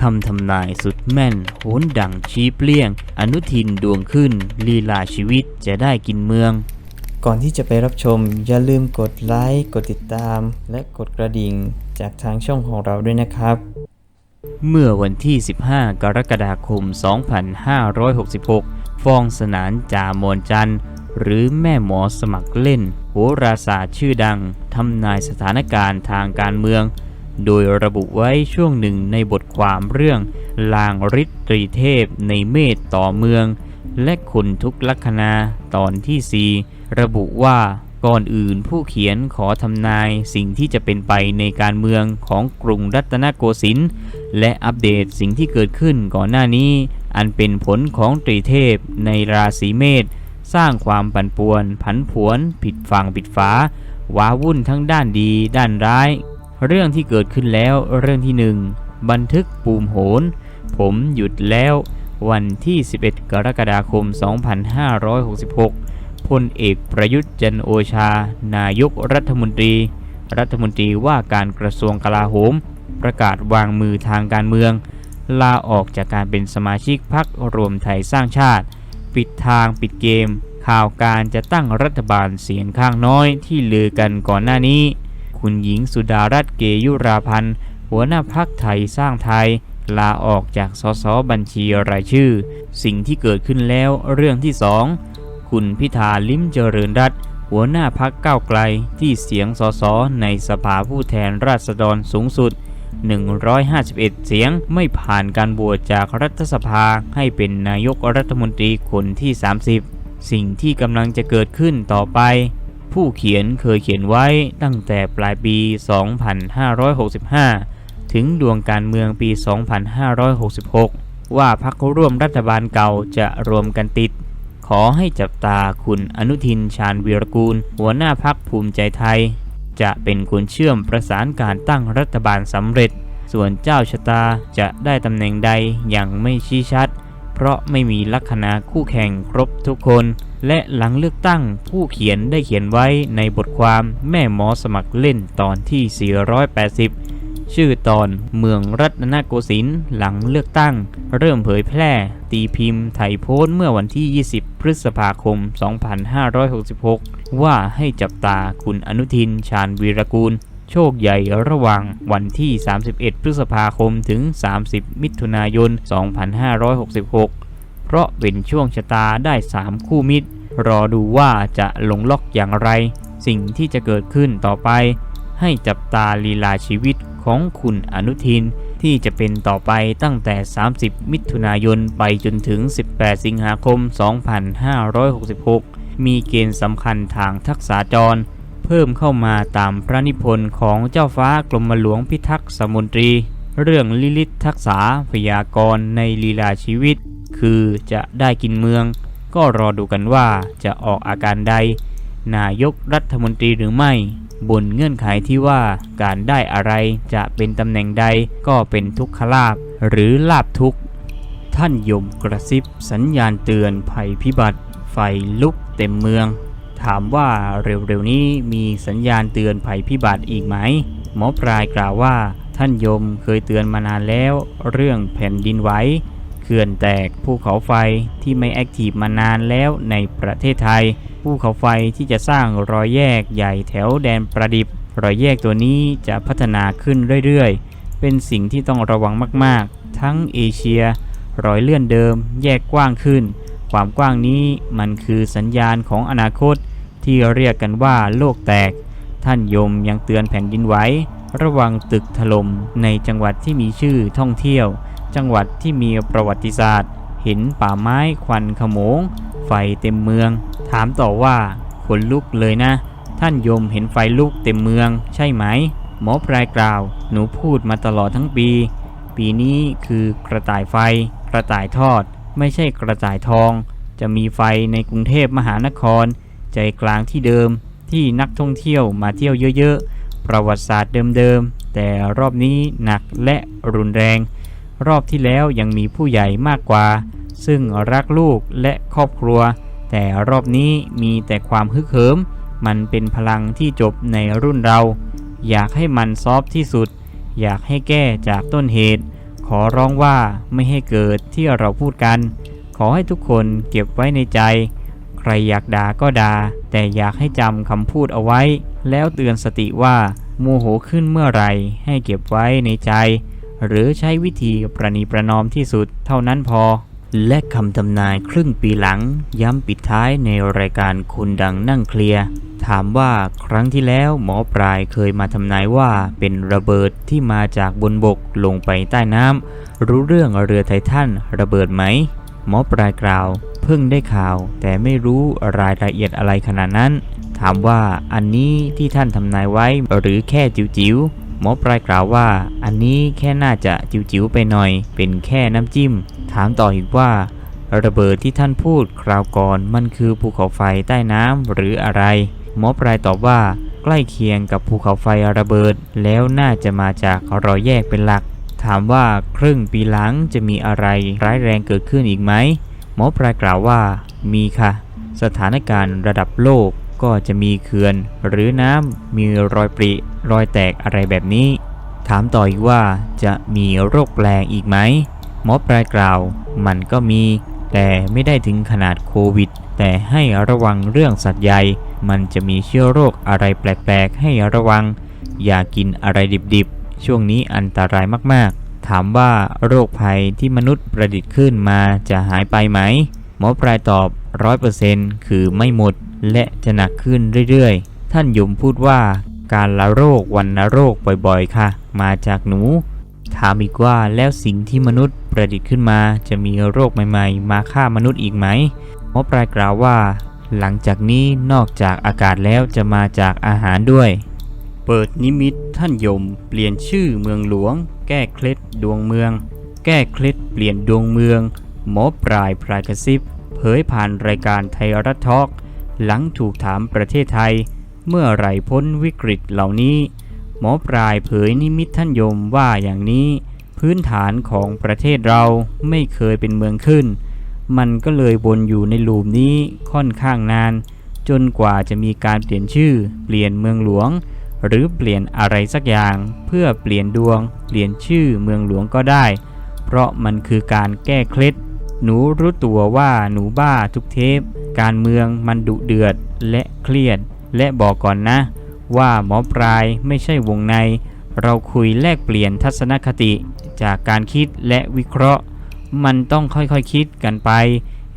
คำทำนายสุดแม่น โหนดังชี้เปลี่ยง อนุทินดวงขึ้น ลีลาชีวิตจะได้กินเมือง ก่อนที่จะไปรับชม อย่าลืมกดไลค์กดติดตาม และกดกระดิ่ง จากทางช่องของเราด้วยนะครับ เมื่อวันที่ 15 กรกฎาคม 2566 ฟองสนานจามวลจันทร์หรือแม่หมอสมัครเล่น โหราศาสตร์ชื่อดังทำนายสถานการณ์ทางการเมือง โดยระบุไว้ช่วงหนึ่งในบทความเรื่องลางฤทธิ์ตรีเทพในเมตต่อเมือง และคนทุกลัคนาตอนที่ 4 ระบุว่าก่อนอื่นผู้เขียนขอทำนายสิ่งที่จะเป็นไปในการเมืองของกรุงรัตนโกสินทร์และอัปเดตสิ่งที่เกิดขึ้นก่อนหน้านี้ อันเป็นผลของตรีเทพในราศีเมษสร้างความปั่นป่วน ผันผวน ผิดฝั่งผิดฝาว้าวุ่นทั้งด้านดีด้านร้าย เรื่องที่เกิดขึ้นแล้วเรื่องที่หนึ่งบันทึกปูมโหน ผมหยุดแล้ววันที่ 11 กรกฎาคม 2566 พลเอกประยุทธ์จันโอชา นายกรัฐมนตรี รัฐมนตรีว่าการกระทรวงกลาโหม ประกาศวางมือทางการเมือง ลาออกจากการเป็นสมาชิกพรรครวมไทยสร้างชาติ ปิดทางปิดเกม ข่าวการจะตั้งรัฐบาลเสียงข้างน้อยที่ลือกันก่อนหน้านี้ คุณหญิงสุดารัตน์เกยุราพันธ์ หัวหน้าพักไทยสร้างไทย ลาออกจากสสบัญชีรายชื่อ สิ่งที่เกิดขึ้นแล้วเรื่องที่สองคุณพิธาลิ้มเจริญรัตน์หัวหน้าพักก้าวไกลที่เสียงสสในสภาผู้แทนราษฎรสูงสุด 151 เสียงไม่ผ่านการบวชจากรัฐสภาให้เป็นนายกรัฐมนตรีคนที่ 30 สิ่งที่กำลังจะเกิดขึ้นต่อไป ผู้เขียนเคยเขียนไว้ตั้งแต่ปลายปี 2565 ถึงดวงการเมืองปี 2566 ว่าพรรคร่วมรัฐบาลเก่าจะรวมกันติด ขอให้จับตาคุณอนุทินชาญวีรกูล หัวหน้าพักภูมิใจไทย จะเป็นคนเชื่อมประสานการตั้งรัฐบาลสำเร็จ ส่วนเจ้าชะตาจะได้ตำแหน่งใดอย่างไม่ชี้ชัด เพราะไม่มีลัคนาคู่แข่งครบทุกคน และหลังเลือกตั้งผู้เขียนได้เขียนไว้ในบทความแม่หมอสมัครเล่นตอนที่ 480 ชื่อตอนเมืองรัตนโกสินทร์หลังเลือกตั้ง เริ่มเผยแพร่ ตีพิมพ์ไถ่โพสต์เมื่อวันที่ 20 พฤษภาคม 2566 ว่าให้จับตาคุณอนุทินชาญวีรกูล โชคใหญ่ระหว่างวันที่ 31 พฤษภาคมถึง 30 มิถุนายน 2566 เพราะเป็นช่วงชะตาได้ 3 คู่มิตร รอดูว่าจะลงล็อกอย่างไร สิ่งที่จะเกิดขึ้นต่อไป ให้จับตาลีลาชีวิตของคุณอนุทินที่จะเป็นต่อไปตั้งแต่ 30 มิถุนายนไปจนถึง 18 สิงหาคม 2566 มีเกณฑ์สำคัญทางทักษาจร เพิ่มเข้ามาตามพระนิพนธ์ของเจ้าฟ้ากรมหลวงพิทักษ์สมุนตรี เรื่องลิลิตทักษาพยากรณ์ในลีลาชีวิต คือจะได้กินเมือง ก็รอดูกันว่าจะออกอาการใด นายกรัฐมนตรีหรือไม่บนเงื่อนไขที่ว่าการได้อะไรจะเป็นตำแหน่งใดก็เป็นทุกขลาบหรือลาบทุกท่านยมกระซิบสัญญาณเตือนภัยพิบัติ ไฟลุกเต็มเมือง ถามว่าเร็วๆนี้มีสัญญาณเตือนภัยพิบัติอีกไหม หมอปลายกล่าวว่าท่านยมเคยเตือนมานานแล้ว เรื่องแผ่นดินไหวเขื่อนแตกภูเขาไฟที่ไม่แอคทีฟมานานแล้วในประเทศไทยภูเขาไฟที่จะสร้างรอยแยกใหญ่แถวแดนประดิบรอยแยกตัวนี้จะพัฒนาขึ้นเรื่อยๆ เป็นสิ่งที่ต้องระวังมากๆ ทั้งเอเชีย รอยเลื่อนเดิม แยกกว้างขึ้น ความกว้างนี้มันคือสัญญาณของอนาคต ที่เรียกกันว่าโลกแตก ท่านยมยังเตือนแผ่นดินไหวระวังตึกถล่มในจังหวัดที่มีชื่อท่องเที่ยว จังหวัดที่มีประวัติศาสตร์เห็นป่าไม้ควันขโมง ไฟเต็มเมือง ถามต่อว่าขนลุกเลยนะ ท่านยมเห็นไฟลุกเต็มเมือง ใช่ไหม หมอปลายกล่าว หนูพูดมาตลอดทั้งปี ปีนี้คือกระต่ายไฟ กระต่ายทอด ไม่ใช่กระต่ายทอง จะมีไฟในกรุงเทพมหานคร ใจกลางที่เดิมที่นักท่องเที่ยวมาเที่ยวเยอะๆ ประวัติศาสตร์เดิมๆ แต่รอบนี้หนักและรุนแรง รอบที่แล้วยังมีผู้ใหญ่มากกว่า ซึ่งรักลูกและครอบครัว แต่รอบนี้มีแต่ความฮึกเหิม มันเป็นพลังที่จบในรุ่นเรา อยากให้มันซอฟที่สุด อยากให้แก้จากต้นเหตุ ขอร้องว่าไม่ให้เกิดที่เราพูดกัน ขอให้ทุกคนเก็บไว้ในใจ ใครอยากด่าก็ด่าแต่อยากให้จำคำพูดเอาไว้ แล้วเตือนสติว่าโมโหขึ้นเมื่อไรให้เก็บไว้ในใจ หรือใช้วิธีประนีประนอมที่สุดเท่านั้นพอ และคำทำนายครึ่งปีหลัง ย้ำปิดท้ายในรายการคุณดังนั่งเคลียร์ถามว่าครั้งที่แล้วหมอปลายเคยมาทำนายว่าเป็นระเบิดที่มาจากบนบกลงไปใต้น้ำรู้เรื่องเรือไททันระเบิดไหม หมอปลายกล่าว พิ่งได้ข่าว แต่ไม่รู้รายละเอียดอะไรขนาดนั้น ถามว่าอันนี้ที่ท่านทำนายไว้หรือแค่จิ๋วๆหมอปลายกล่าวว่า อันนี้แค่น่าจะจิ๋วๆไปหน่อย เป็นแค่น้ำจิ้ม ถามต่ออีกว่า ระเบิดที่ท่านพูดคราวก่อนมันคือภูเขาไฟใต้น้ำหรืออะไร หมอปลายตอบว่าใกล้เคียงกับภูเขาไฟระเบิด แล้วน่าจะมาจากรอยแยกเป็นหลัก ถามว่าครึ่งปีหลังจะมีอะไรร้ายแรงเกิดขึ้นอีกไหม หมอปลายกล่าวว่ามีค่ะ สถานการณ์ระดับโลกก็จะมีเขื่อน หรือน้ำมีรอยปริ รอยแตกอะไรแบบนี้ ถามต่ออีกว่าจะมีโรคแรงอีกไหมหมอปลายกล่าวมันก็มี แต่ไม่ได้ถึงขนาดโควิด แต่ให้ระวังเรื่องสัตว์ใหญ่ มันจะมีเชื้อโรคอะไรแปลกๆ ให้ระวัง อย่ากินอะไรดิบๆ ช่วงนี้อันตรายมากๆ ถามว่าโรคภัยที่มนุษย์ประดิษฐ์ขึ้นมาจะหายไปไหม หมอปลายตอบร้อยเปอร์เซนต์คือไม่หมด และจะหนักขึ้นเรื่อยๆ ท่านยมพูดว่าการละโรควันละโรคบ่อยๆ ค่ะ มาจากหนู ถามอีกว่าแล้วสิ่งที่มนุษย์ประดิษฐ์ขึ้นมาจะมีโรคใหม่ๆ มาฆ่ามนุษย์อีกไหมหมอปลายกล่าวว่า หลังจากนี้นอกจากอากาศแล้วจะมาจากอาหารด้วย เปิดนิมิตท่านยม เปลี่ยนชื่อเมืองหลวง แก้เคล็ดดวงเมือง แก้เคล็ดเปลี่ยนดวงเมือง หมอปลายพรายกระซิบ เผยผ่านรายการไทยรัฐทอล์กหลังถูกถามประเทศไทย เมื่อไหร่พ้นวิกฤตเหล่านี้ หมอปลายเผยนิมิตท่านยมว่าอย่างนี้ พื้นฐานของประเทศเราไม่เคยเป็นเมืองขึ้น มันก็เลยวนอยู่ในลูมนี้ค่อนข้างนาน จนกว่าจะมีการเปลี่ยนชื่อ เปลี่ยนเมืองหลวง หรือเปลี่ยนอะไรสักอย่าง เพื่อเปลี่ยนดวง เปลี่ยนชื่อเมืองหลวงก็ได้ เพราะมันคือการแก้เคล็ด หนูรู้ตัวว่าหนูบ้าทุกเทป การเมืองมันดุเดือดและเครียด และบอกก่อนนะ ว่าหมอปลายไม่ใช่วงใน เราคุยแลกเปลี่ยนทัศนคติ จากการคิดและวิเคราะห์ มันต้องค่อยๆคคิดกันไป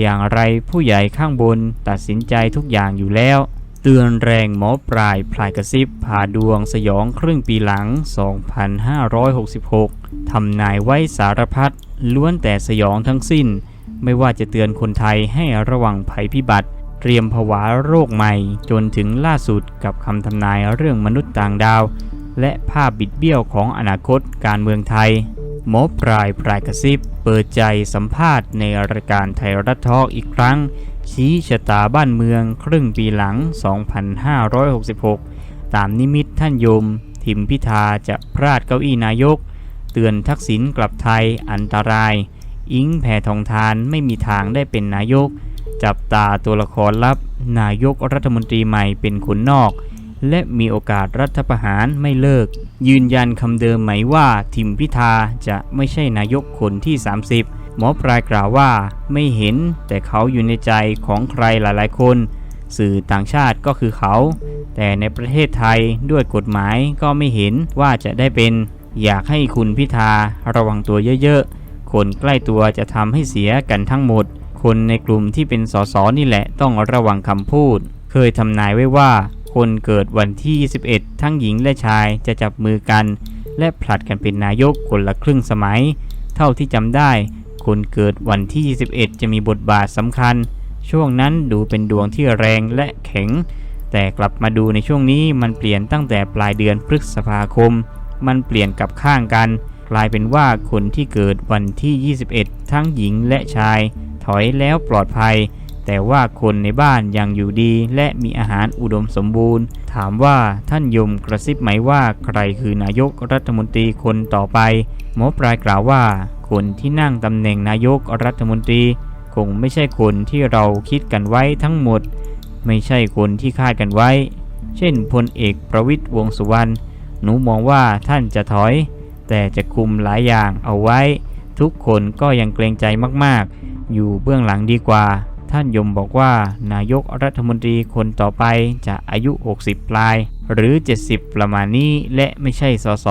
อย่างไรผู้ใหญ่ข้างบนตัดสินใจทุกอย่างอยู่แล้ว เตือนแรงหมอปลายพลายกระซิบผ่าดวงสยองครึ่งปีหลัง 2566 ทำนายไว้สารพัดล้วนแต่สยองทั้งสิ้น ไม่ว่าจะเตือนคนไทยให้ระวังภัยพิบัติ เตรียมผวาโรคใหม่ จนถึงล่าสุดกับคำทำนายเรื่องมนุษย์ต่างดาว และภาพบิดเบี้ยวของอนาคตการเมืองไทยหมอปลายปลายกระซิบ เปิดใจสัมภาษณ์ในรายการไทยรัฐทอล์กอีกครั้ง ชี้ชะตาบ้านเมืองครึ่งปีหลัง 2566 ตามนิมิตท่านยม ทิมพิธาจะพลาดเก้าอี้นายก เตือนทักษิณกลับไทยอันตราย อิงแผ่ทองทานไม่มีทางได้เป็นนายก จับตาตัวละครลับ นายกรัฐมนตรีใหม่เป็นคนนอก และมีโอกาสรัฐประหารไม่เลิก ยืนยันคำเดิมไหมว่าทิมพิธาจะไม่ใช่นายกคนที่ 30 หมอปลายกล่าวว่าไม่เห็นแต่เขาอยู่ในใจของใครหลายๆ คน สื่อต่างชาติก็คือเขา แต่ในประเทศไทยด้วยกฎหมายก็ไม่เห็นว่าจะได้เป็น อยากให้คุณพิธาระวังตัวเยอะๆ คนใกล้ตัวจะทำให้เสียกันทั้งหมด คนในกลุ่มที่เป็นสสนี่แหละต้องระวังคำพูด เคยทำนายไว้ว่า คนเกิดวันที่ 21 ทั้งหญิงและชายจะจับมือกัน และผลัดกันเป็นนายกคนละครึ่งสมัย เท่าที่จำได้ คนเกิดวันที่ 21 จะมีบทบาทสำคัญ ช่วงนั้นดูเป็นดวงที่แรงและแข็ง แต่กลับมาดูในช่วงนี้มันเปลี่ยนตั้งแต่ปลายเดือนพฤษภาคม มันเปลี่ยนกับข้างกัน กลายเป็นว่าคนที่เกิดวันที่ 21 ทั้งหญิงและชาย ถอยแล้วปลอดภัย แต่ว่าคนในบ้านยังอยู่ดีและมีอาหารอุดมสมบูรณ์ ถามว่าท่านยมกระซิบไหมว่าใครคือนายกรัฐมนตรีคนต่อไป หมอปลายกล่าวว่า คนที่นั่งตำแหน่งนายกรัฐมนตรี คงไม่ใช่คนที่เราคิดกันไว้ทั้งหมด ไม่ใช่คนที่คาดกันไว้ เช่นพลเอกประวิตยวงสุวรรณหนูมองว่าท่านจะถอย แต่จะคุมหลายอย่างเอาไว้ ทุกคนก็ยังเกรงใจมากๆ อยู่เบื้องหลังดีกว่า ท่านยมบอกว่านายกรัฐมนตรีคนต่อไปจะอายุ 60 ปลาย หรือ 70 ประมาณนี้และไม่ใช่สส